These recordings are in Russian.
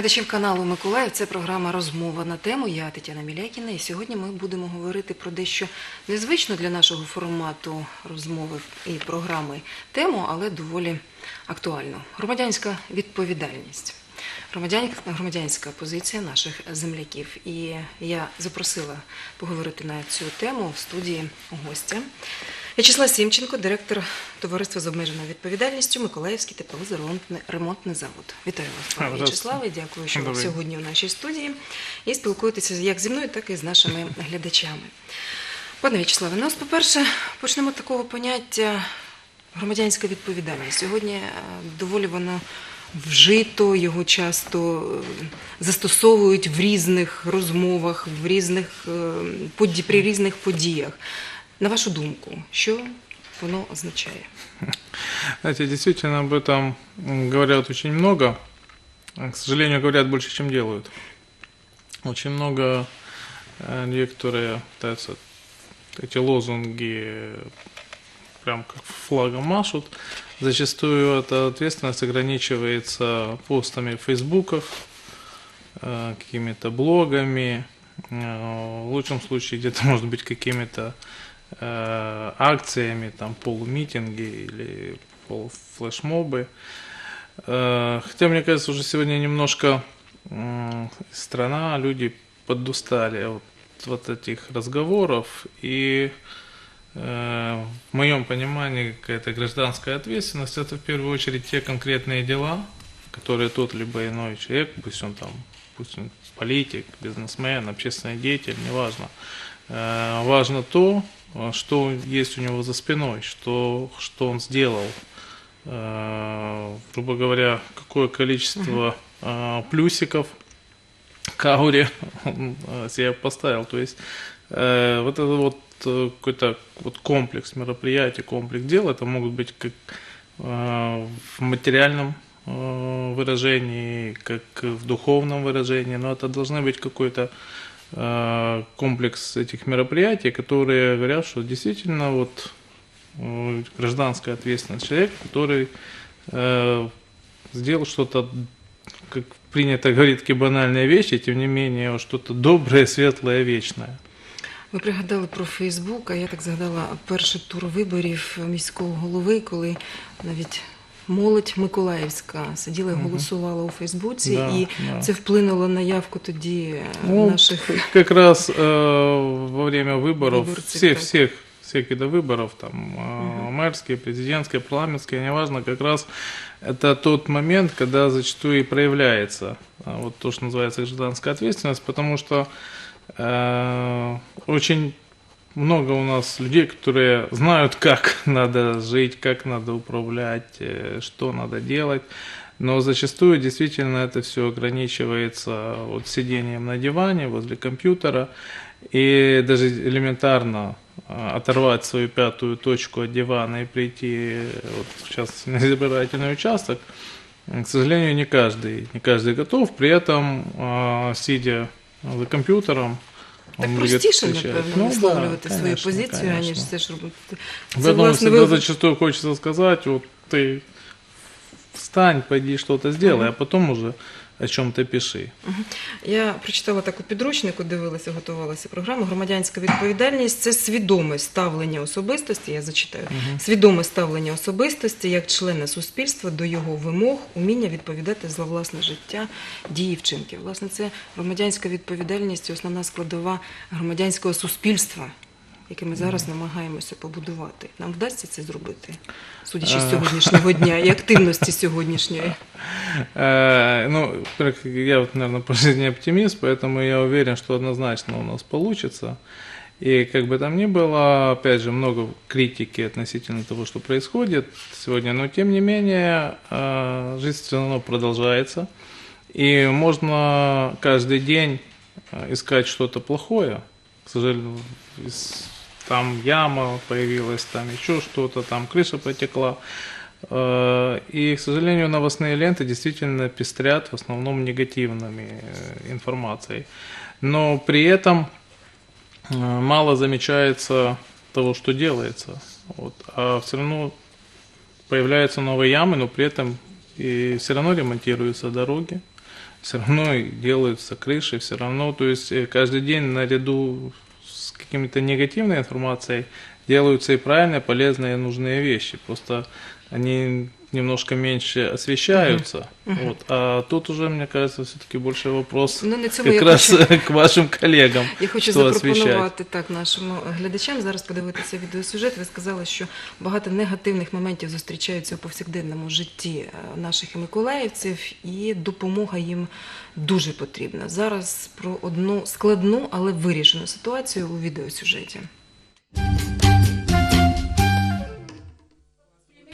Глядачів каналу Миколаїв. Це програма Розмова на тему. Я Тетяна Мілякіна. І сьогодні ми будемо говорити про дещо незвично для нашого формату розмови і програми тему, але доволі актуальну. Громадянська відповідальність. Громадян- Громадянська позиція наших земляків. І я запросила поговорити на цю тему в студії гостя. В'ячеслав Сімченко, директор товариства з обмеженою відповідальністю Миколаївський тепловозоремонтний ремонтний завод. Вітаю вас, пане В'ячеславе. Дякую, що ви сьогодні у нашій студії і спілкуєтеся як зі мною, так і з нашими глядачами. Пане В'ячеславе, ну, по-перше, почнемо з такого поняття громадянська відповідальність. Сьогодні е, доволі воно вжито, його часто е, застосовують в різних розмовах, в різних, е, при різних подіях. На вашу думку, що воно означає? Знаете, действительно об этом говорят очень много. К сожалению, говорят больше, чем делают. Очень много э, людей, которые пытаются эти лозунги э, прям как флагом машут. Зачастую эта ответственность ограничивается постами фейсбуков, э, какими-то блогами, в лучшем случае где-то может быть какими-то э, акциями, там полумитинги или полуфлешмобы. Э, Хотя, мне кажется, уже сегодня немножко страна, люди подустали от вот этих разговоров, и э, в моем понимании какая-то гражданская ответственность это в первую очередь те конкретные дела, которые тот либо иной человек, пусть он там, пусть он политик, бизнесмен, общественный деятель, неважно, Э, важно то, что есть у него за спиной, что, что он сделал, Э, грубо говоря, какое количество э, плюсиков к ауре он э, себе поставил. То есть вот это вот какой-то вот комплекс мероприятий, комплекс дел, это могут быть как в материальном выражении, как в духовном выражении, но это должны быть какой-то комплекс этих мероприятий, которые говорят, что действительно вот э, гражданская ответственность человека, который э, сделал что-то, как принято говорить, такие банальные вещи, тем не менее что-то доброе, светлое, вечное. Ви пригадали про Фейсбук, а я так згадала перший тур виборів міського голови, коли навіть молодь Миколаївська сиділа і Мгм. голосувала у Фейсбуці, Да, і да. це вплинуло на явку тоді е, Ну, наших Как раз э, во время выборов, Выборцы, всех, так. всех, всех видов выборов, там, э, мэрские, президентские, парламентские, неважно, как раз это тот момент, когда зачастую и проявляется а, вот то, что называется гражданская ответственность, потому что э, очень много у нас людей, которые знают, как надо жить, как надо управлять, э, что надо делать. Но зачастую действительно это все ограничивается вот сидением на диване возле компьютера. И даже элементарно а, оторвать свою пятую точку от дивана и прийти, э, вот, частности, на избирательный участок, э, к сожалению, не каждый, не каждый готов. При этом, сидя за компьютером, так он будет простіше, встречать. напевно, Ну да, висловлювати свою конечно, позицію, аніж конечно. все ж робити. Це, Поэтому власне, всегда ви- зачастую хочется сказать, вот ты встань, пойди что-то сделай, а потом уже о чем-то пиши. Я прочитала таку підручнику, дивилася, готувалася програма. Громадянська відповідальність це свідоме ставлення особистості. Я зачитаю свідоме ставлення особистості як члена суспільства до його вимог, уміння відповідати за власне життя, дії вчинки. Власне, це громадянська відповідальність, основна складова громадянського суспільства, яке ми зараз намагаємося побудувати. Нам вдасться це зробити, судячи з Е. сьогоднішнього дня і активності сьогоднішньої. Э, Ну, во-первых, я вот, наверное, по жизни оптимист, поэтому я уверен, что однозначно у нас получится. И как бы там ни было, опять же, много критики относительно того, что происходит сегодня, но тем не менее э, жизнь все равно продолжается. И можно каждый день э, искать что-то плохое. К сожалению, из- там яма появилась, там еще что-то, там крыша потекла. Э, И, к сожалению, новостные ленты действительно пестрят в основном негативными э, информацией. Но при этом э, мало замечается того, что делается. Вот. А все равно появляются новые ямы, но при этом и все равно ремонтируются дороги, все равно делаются крыши, все равно, то есть каждый день наряду какими-то негативной информацией делаются и правильные, полезные, нужные вещи. Просто они немножко меньше освещаются. Вот. А тут уже, мне кажется, все-таки больше вопрос Ну, на цьому как я раз хочу- к вашим коллегам. Я хочу запропонувати так нашим глядачам зараз подивитися відеосюжет. Ви сказали, що багато негативних моментів зустрічаються у повсякденному житті е, наших миколаївців, і допомога їм дуже потрібна. Зараз про одну складну, але вирішену ситуацію у відеосюжеті.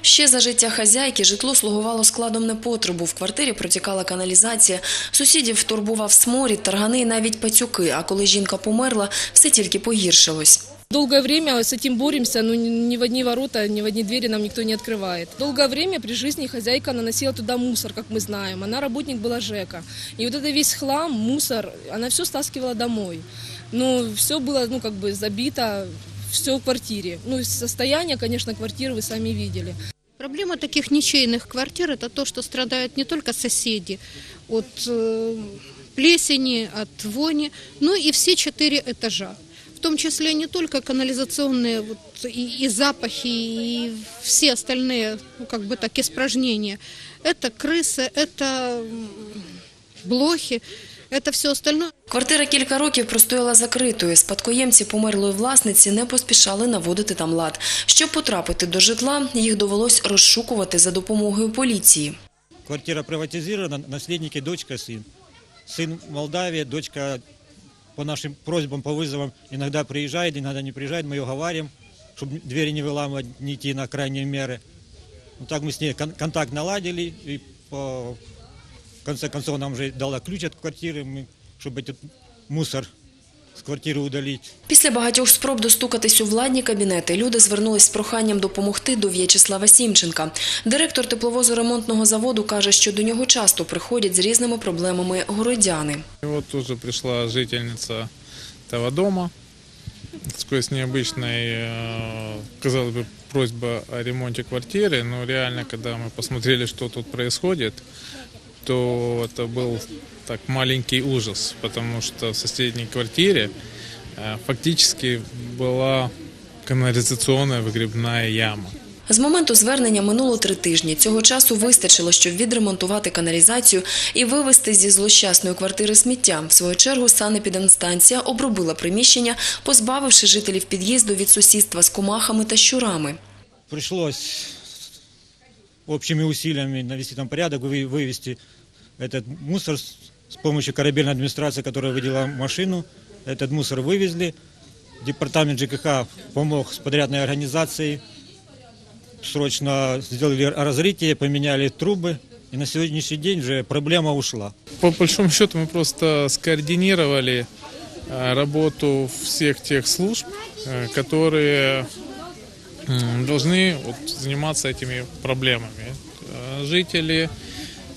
Ще за життя хазяйки житло слугувало складом непотребу. В квартирі протікала каналізація. Сусідів турбував сморід, таргани і навіть пацюки. А коли жінка померла, все тільки погіршилось. Долгое время с этим боремся, но ни ни в одни ворота, ни в одни двери нам никто не открывает. Долгое время при жизни хозяйка наносила туда мусор, как мы знаем. Она работник была ЖЭКа. И вот это весь хлам, мусор, она все стаскивала домой. Но все было, ну, как бы забито, все в квартире. Ну, и состояние, конечно, квартиры вы сами видели. Проблема таких ничейных квартир – это то, что страдают не только соседи от э, плесени, от вони, но и все четыре этажа. В том числе не только канализационные вот, и, и запахи, и все остальные, ну, как бы так, испражнения. Это крысы, это блохи, это все остальное. Квартира кілька років простояла закритою. Спадкоємці померлої власниці не поспішали наводити там лад. Щоб потрапити до житла, їх довелось розшукувати за допомогою поліції. Квартира приватизирована, наследники дочка, сын. Сын в Молдавии, дочка по нашим просьбам, по вызовам иногда приезжает, иногда не приезжает, мы ее говорим, чтобы двери не выламывать, не идти на крайние меры. Ну, так мы с ней кон- контакт наладили, и по, в конце концов нам уже дала ключ от квартиры, мы, чтобы этот мусор с квартиры удалить. Після багатьох спроб достукатись у владні кабінети люди звернулись з проханням допомогти до В'ячеслава Сімченка. Директор тепловозоремонтного заводу каже, що до нього часто приходять з різними проблемами городяни. И вот тоже пришла жительница этого дома с такой с необычной, э, казалось бы, просьба о ремонте квартиры, но реально, когда мы посмотрели, что тут происходит, то это был так маленький ужас, потому что в соседней квартире э, фактически была канализационная выгребная яма. З моменту звернення минуло три тижні. Цього часу вистачило, щоб відремонтувати каналізацію і вивезти зі злощасної квартири сміття. В свою чергу санепідемстанція обробила приміщення, позбавивши жителів під'їзду від сусідства з комахами та щурами. пришлось общими усилиями навести там порядок, вы- вывести этот мусор с помощью корабельной администрации, которая выделила машину. Этот мусор вывезли. Департамент ЖКХ помог с подрядной организацией. Срочно сделали разрытие, поменяли трубы. И на сегодняшний день уже проблема ушла. По большому счету мы просто скоординировали э, работу всех тех служб, э, которые должны вот, заниматься этими проблемами. Э, Жители,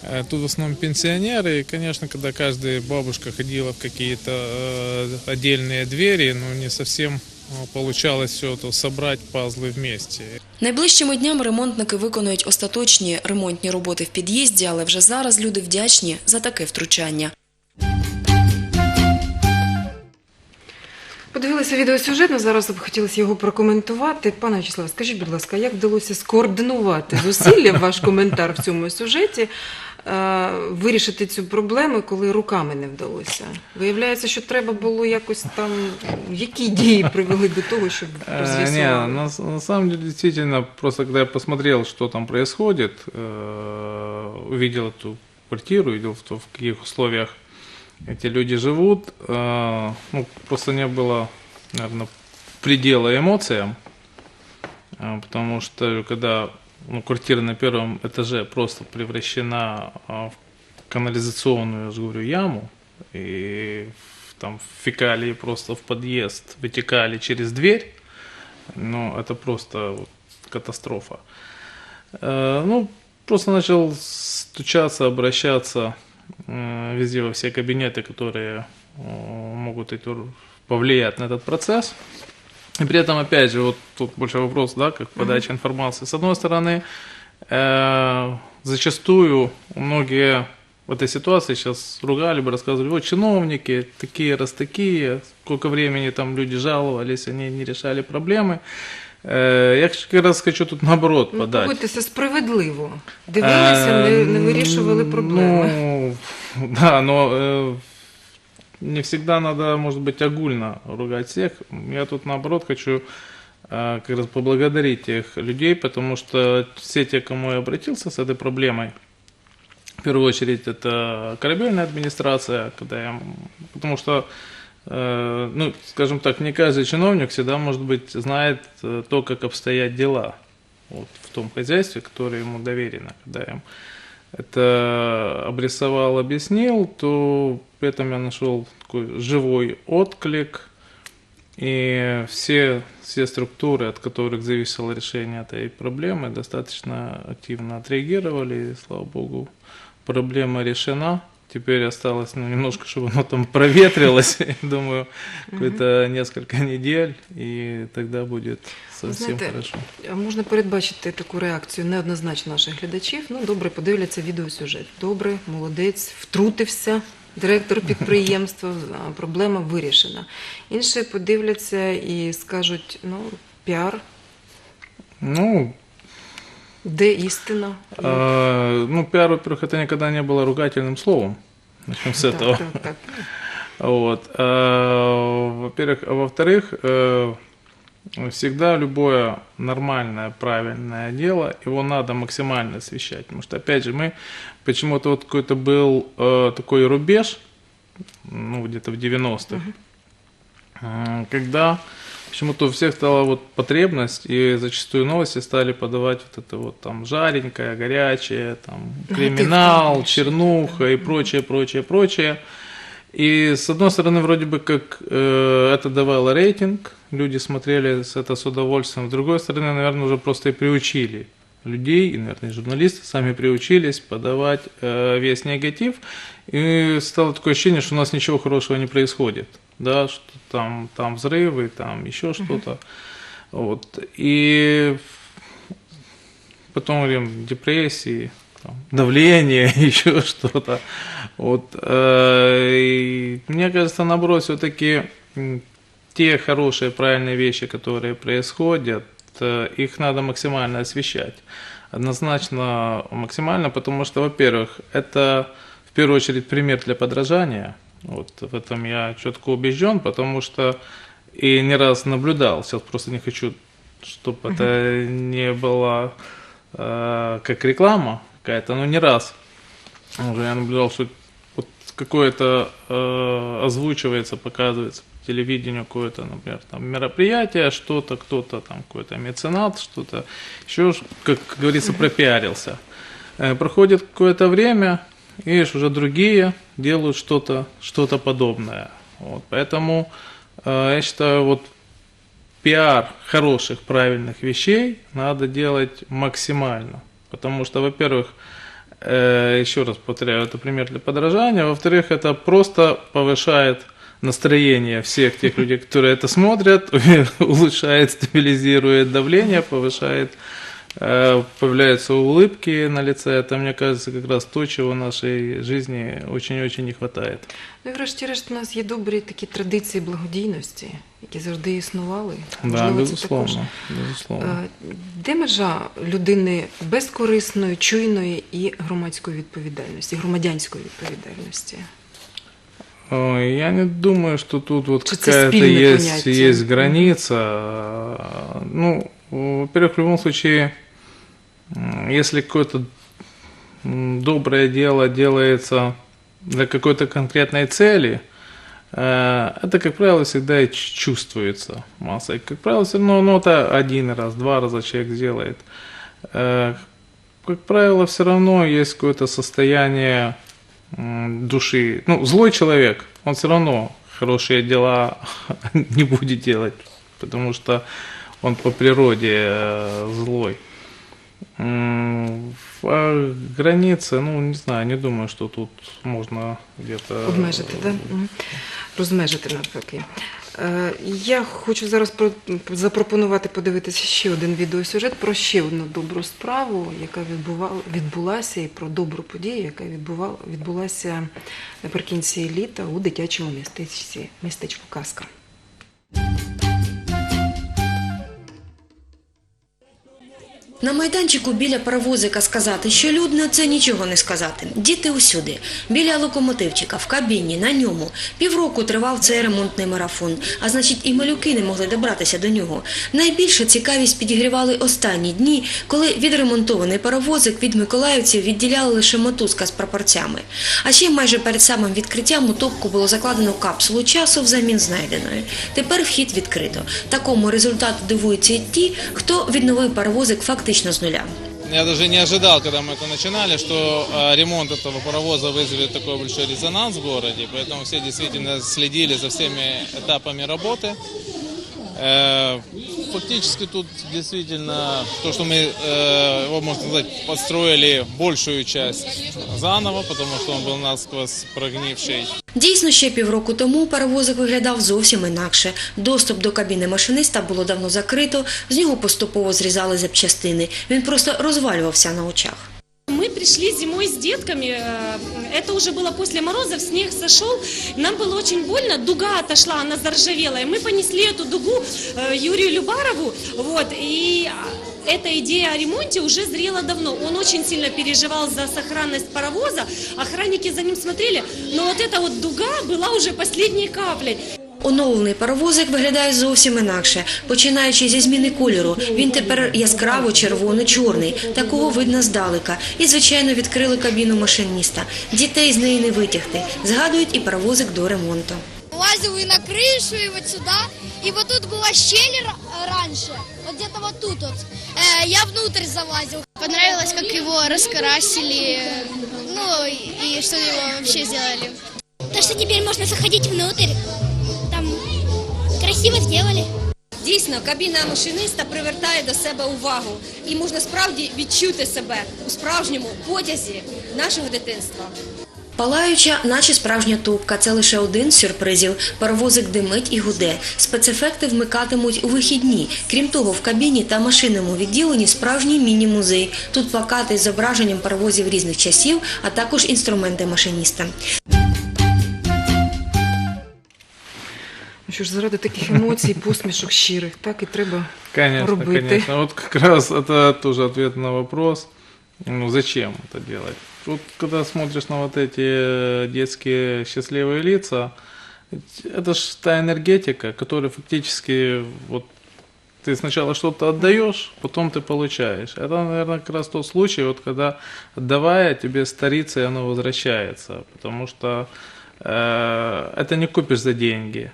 э, тут в основном пенсионеры, и, конечно, когда каждая бабушка ходила в какие-то э, отдельные двери, ну, не совсем э, получалось все это собрать пазлы вместе. Найближчими днями ремонтники виконують остаточні ремонтні роботи в під'їзді, але вже зараз люди вдячні за таке втручання. Подивилися відеосюжет, ну, зараз б хотілося його прокоментувати. Пане Вячеславе, скажіть, будь ласка, як вдалося скоординувати зусилля, ваш коментар в цьому сюжеті, е, вирішити цю проблему, коли руками не вдалося? Виявляється, що треба було якось там, які дії привели до того, щоб Э, Не, роз'ясували? на, на самом деле, действительно, просто когда я посмотрел, что там происходит, э, увидел эту квартиру, увидел, в, то, в каких условиях эти люди живут, э, ну, просто не было, наверное, предела эмоциям, э, потому что когда ну, квартира на первом этаже просто превращена а, в канализационную, я же говорю, яму, и там фекалии просто в подъезд вытекали через дверь, ну, это просто вот катастрофа. Э, Ну, просто начал стучаться, обращаться э, везде во все кабинеты, которые э, могут повлиять на этот процесс. И при этом, опять же, вот тут больше вопрос, да, как подача информации. С одной стороны, э, зачастую многие в этой ситуации сейчас ругали бы, рассказывали, вот чиновники такие раз такие, сколько времени там люди жаловались, они не решали проблемы. Я как раз хочу тут наоборот Ну, подать. погодьтеся справедливо. Дивилися, не, не вирішували проблеми. Ну, да, но не всегда надо, может быть, огульно ругать всех. Я тут наоборот хочу э, как раз поблагодарить тех людей, потому что все те, к кому я обратился с этой проблемой, в первую очередь это корабельная администрация, когда я, потому что ну, скажем так, не каждый чиновник всегда, может быть, знает э, то, как обстоят дела вот, в том хозяйстве, которое ему доверено. Когда им это обрисовал, объяснил, то при этом я нашел такой живой отклик, и все, все структуры, от которых зависело решение этой проблемы, достаточно активно отреагировали, и, слава богу, проблема решена. Теперь осталось ну, немножко, чтобы оно там проветрилось, думаю, какое-то несколько недель, и тогда будет совсем Знаєте, хорошо. Можна передбачити таку реакцію неоднозначно наших глядачів. Ну, добре, подивляться відеосюжет. Добре, молодець, втрутився. Директор підприємства, проблема вирішена. Інші подивляться і скажуть: ну, піар, Ну, де істина? А, ну, пиар, во-первых, это никогда не было ругательным словом. Начнем с этого. Так, так, так. Вот. А, во-первых, а во-вторых, э, всегда любое нормальное, правильное дело, его надо максимально освещать. Потому что, опять же, мы почему-то вот какой-то был э, такой рубеж, ну, где-то в 90-х, э, когда почему-то у всех стала вот потребность, и зачастую новости стали подавать вот это вот там жаренькое, горячее, там криминал, конечно, чернуха и прочее, прочее, прочее. И с одной стороны, вроде бы как э, это давало рейтинг, люди смотрели это с удовольствием. С другой стороны, наверное, уже просто и приучили людей, и, наверное, и журналисты сами приучились подавать э, весь негатив. И стало такое ощущение, что у нас ничего хорошего не происходит. Да, что там, там взрывы, там еще что-то. Вот. И потом говорим, депрессии, там, давление, еще что-то. Вот, э, и мне кажется, наоборот, все-таки те хорошие, правильные вещи, которые происходят, э, их надо максимально освещать. Однозначно максимально, потому что, во-первых, это в первую очередь пример для подражания. Вот в этом я четко убежден, потому что и не раз наблюдал. Сейчас просто не хочу, чтобы это не было э, как реклама какая-то, но не раз уже я наблюдал, что вот какое-то э, озвучивается, показывается по телевидению какое-то, например, там мероприятие, что-то, кто-то там какой-то меценат, что-то еще, как говорится, пропиарился. Э, проходит какое-то время, и видишь, уже другие делают что-то что подобное. Вот, поэтому э, я считаю, вот пиар хороших, правильных вещей надо делать максимально. Потому что, во-первых, э, еще раз повторяю, это пример для подражания. Во-вторых, это просто повышает настроение всех тех людей, которые это смотрят, улучшает, стабилизирует давление, повышает, появляются улыбки на лице. Это, мне кажется, как раз то, чего в нашей жизни очень-очень не хватает. Ну і врешті-решт у нас є добрі такі традиції благодійності, які завжди існували. Да, Можливо, це безусловно, безусловно. Е, Де межа людини безкорисної, чуйної і громадської відповідальності, громадянської відповідальності? Ой, Я не думаю, что тут вот Что это какая-то спильное есть, понятие. есть граница. А, Ну, во-первых, в любом случае, если какое-то доброе дело делается для какой-то конкретной цели, э, это, как правило, всегда чувствуется массой. Как правило, все равно ну, это один раз, два раза человек сделает. Э, Как правило, все равно есть какое-то состояние души. Ну, злой человек, он все равно хорошие дела не будет делать, потому что он по природе э, злой. А границы, ну, не знаю, не думаю, что тут можно где-то... Обмежити, да? Розмежити навпаки. Е, Я хочу зараз про- запропонувати подивитися ще один відеосюжет про ще одну добру справу, яка відбулася, і про добру подію, яка відбувала, відбулася наприкінці літа у дитячому містечці, містечку Казка. На майданчику біля паровозика сказати, що людно, це нічого не сказати. Діти усюди. Біля локомотивчика, в кабіні, на ньому. Півроку тривав цей ремонтний марафон, а значить і малюки не могли добратися до нього. Найбільше цікавість підігрівали останні дні, коли відремонтований паровозик від миколаївців відділяли лише мотузка з прапорцями. А ще майже перед самим відкриттям у топку було закладено капсулу часу взамін знайденої. Тепер вхід відкрито. Такому результату дивуються і ті, хто відновив паровозик фактично з нуля. Я даже не ожидал, когда мы это начинали, что э, ремонт этого паровоза вызовет такой большой резонанс в городе, поэтому все действительно следили за всеми этапами работы. Э, Фактически тут действительно то, что мы, э, его, можно сказать, построили большую часть заново, потому что он был насквозь прогнивший. Дійсно, ще півроку тому паровозик виглядав зовсім інакше. Доступ до кабіни машиниста було давно закрито, з нього поступово зрізали запчастини. Він просто розвалювався на очах. Мы пришли зимой с детками, э, это уже было после морозов, снег сошел, нам было очень больно, дуга отошла, она заржавела, и мы понесли эту дугу э, Юрию Любарову, вот, и а, эта идея о ремонте уже зрела давно. Он очень сильно переживал за сохранность паровоза, охранники за ним смотрели, но вот эта вот дуга была уже последней каплей. Оновлений паровозик виглядає зовсім інакше. Починаючи зі зміни кольору, він тепер яскраво червоно-чорний. Такого видно здалека. І, звичайно, відкрили кабіну машиніста. Дітей з неї не витягти. Згадують і паровозик до ремонту. лазил и на крышу, и вот сюда. И вот тут была щель ра- раньше, вот где-то вот тут вот. Э, я внутрь залазил. Понравилось, как его раскрасили, ну и, и что его вообще сделали. То, что теперь можно заходить внутрь, там красиво сделали. Дійсно, кабіна машиниста привертає до себе увагу і можна справді відчути себе у справжньому потязі нашого дитинства. Палаюча, наче справжня тупка, це лише один з сюрпризів. Паровозик димить і гуде. Спецефекти вмикатимуть у вихідні. Крім того, в кабіні та машинному відділенні справжній міні-музей. Тут плакати з зображенням паровозів різних часів, а також інструменти машиніста. Ну що ж, заради таких емоцій, посмішок щирих, так і треба Конечно, робити. конечно. Вот как раз это тоже ответ на вопрос, ну зачем это делать. Вот когда смотришь на вот эти э, детские счастливые лица, это же та энергетика, которая фактически вот ты сначала что-то отдаешь, потом ты получаешь. Это, наверное, как раз тот случай, вот когда отдавая, тебе старится и оно возвращается. Потому что э, это не купишь за деньги.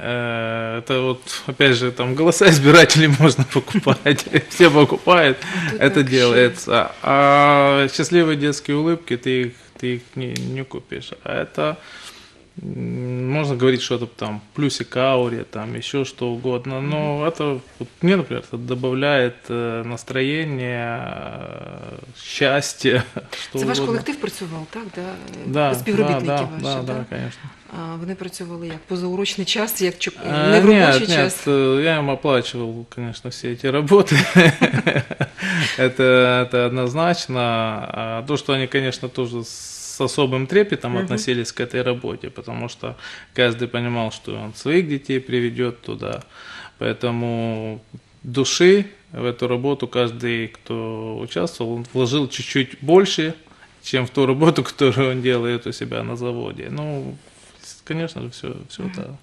Э, Это вот, опять же, там голоса избирателей можно покупать, все покупают, это делается. А счастливые детские улыбки ты их, ты их не, не купишь. А это можно говорить что-то там плюсик ауре, там еще что угодно, но это вот мне, например, это добавляет э, настроение, э, счастье, что Це ваш угодно. колектив працював, так? Да? Да, Співробітники да, ваші, да, так? да, конечно. А вони працювали як? Позаурочний час, як чу- А, не в робочий нет, час? нет, э, я им оплачивал, конечно, все эти работы. это, это однозначно. А то, что они, конечно, тоже с особым трепетом относились к этой работе, потому что каждый понимал, что он своих детей приведет туда. Поэтому души в эту работу каждый, кто участвовал, он вложил чуть-чуть больше, чем в ту работу, которую он делает у себя на заводе. Ну, конечно же, все, все это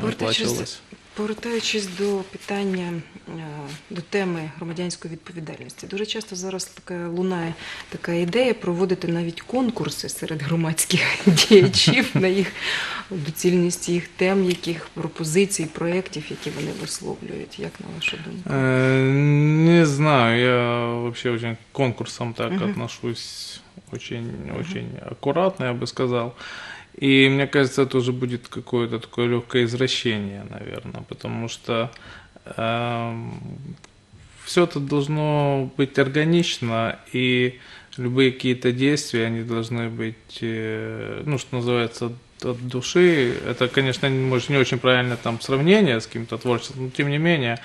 ну, оплачивалось. Повертаючись до питання, е, до теми громадянської відповідальності, дуже часто зараз така лунає така ідея проводити навіть конкурси серед громадських діячів на їх доцільність їх тем, яких пропозицій, проєктів, які вони висловлюють. Як на вашу думку? Э, Не знаю, я очень к конкурсам так отношусь очень, очень аккуратно, я бы сказал. И мне кажется, это уже будет какое-то такое легкое извращение, наверное, потому что все это должно быть органично, и любые какие-то действия, они должны быть, э, ну, что называется, от души. Это, конечно, может не очень правильное там сравнение с каким-то творчеством, но тем не менее,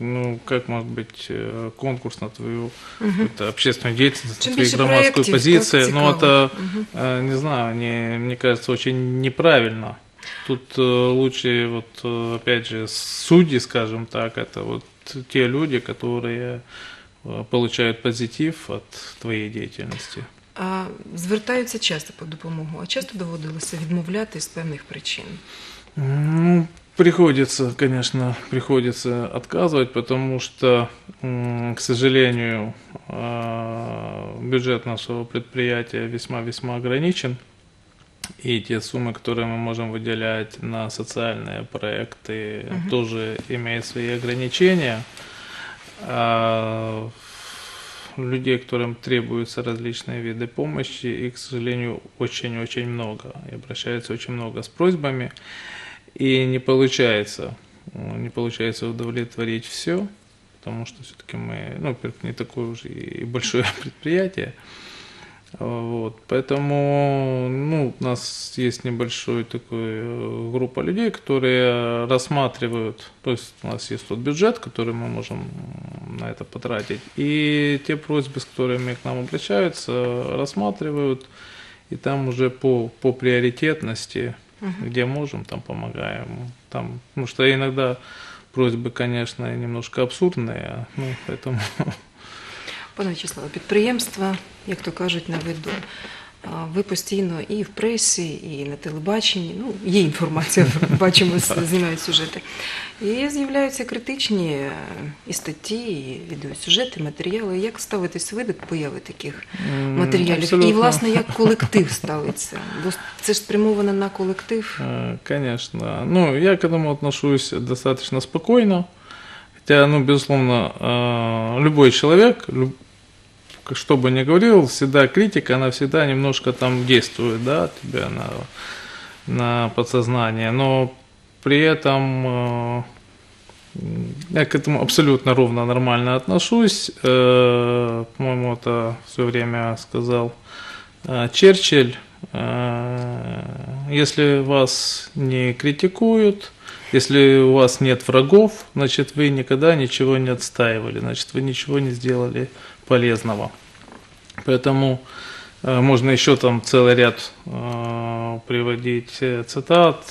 ну, как может быть э, конкурс на твою какую-то общественную деятельность, Чем на твою больше громадскую проектів, позицию. так Ну, цікаво. это, э, не знаю, не, мне кажется, очень неправильно. Тут э, лучше, вот, э, опять же, судьи, скажем так, это вот те люди, которые э, получают позитив от твоей деятельности. А звертаються часто по допомогу, а часто доводилося відмовляти з певних причин. Приходится, конечно, приходится отказывать, потому что, к сожалению, а, бюджет нашего предприятия весьма-весьма ограничен. И те суммы, которые мы можем выделять на социальные проекты, тоже имеют свои ограничения. А, людей, которым требуются различные виды помощи, их, к сожалению, очень-очень много. И обращаются очень много с просьбами. И не получается, не получается удовлетворить все, потому что все-таки мы, ну, не такое уже и большое предприятие. Вот, поэтому, ну, у нас есть небольшой такой э, группа людей, которые рассматривают, то есть у нас есть тот бюджет, который мы можем на это потратить, и те просьбы, с которыми к нам обращаются, рассматривают, и там уже по, по приоритетности, где можем, там помогаем. Там, потому что иногда просьбы, конечно, немножко абсурдные, ну, поэтому Пане Вячеславе, підприємства, як то кажуть, на виду. А Ви постійно і в пресі, і на телебаченні, ну, є інформація, бачимо, знімають сюжети. І з'являються критичні е, і статті, і відеосюжети, матеріали. Як ставитись ви до появи таких м, матеріалів? І, абсолютно. власне, як колектив ставиться? Бо це ж спрямовано на колектив. Э, Конечно. Ну, я к этому отношусь достаточно спокойно. Хотя, ну, безусловно, э, любой человек, люб- к- Что бы ни говорил, всегда критика, она всегда немножко там действует, да, тебя на, на подсознание. Но при этом э, я к этому абсолютно ровно нормально отношусь. Э, По-моему, это все время сказал э, Черчилль. Если вас не критикуют, если у вас нет врагов, значит вы никогда ничего не отстаивали, значит вы ничего не сделали полезного. Поэтому э, можно еще там целый ряд э, приводить э, цитат.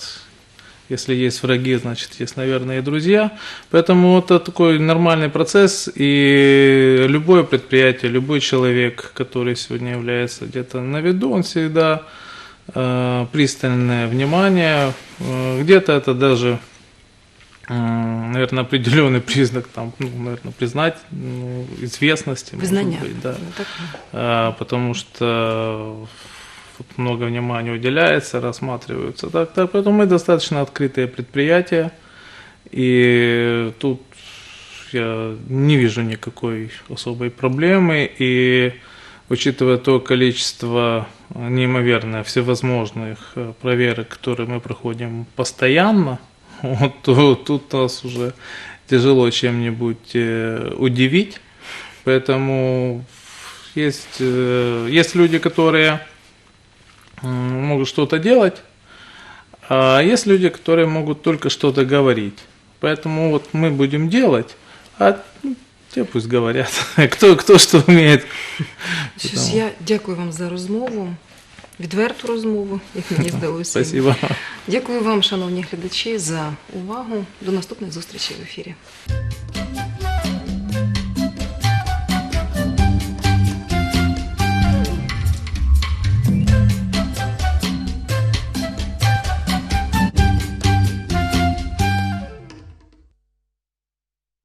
Если есть враги, значит есть, наверное, и друзья. Поэтому это такой нормальный процесс, и любое предприятие, любой человек, который сегодня является где-то на виду, он всегда э, пристальное внимание. Э, где-то это даже наверное, определенный признак, там, ну, наверное, признать ну, известности. Визнання. быть, да. Ну? А, потому что вот много внимания уделяется, рассматриваются. Так, так, поэтому мы достаточно открытые предприятия, и тут я не вижу никакой особой проблемы, и учитывая то количество неимоверное всевозможных э, проверок, которые мы проходим постоянно, вот, то тут нас уже тяжело чем-нибудь э, удивить. Поэтому есть, э, есть люди, которые могут что-то делать, а есть люди, которые могут только что-то говорить. Поэтому вот мы будем делать, а ну, те пусть говорят, кто, кто что умеет. Щось я дякую вам за розмову, відверту розмову, як мені здалося. Спасибо. Дякую вам, шановні глядачі, за увагу. До наступних зустрічей в ефірі.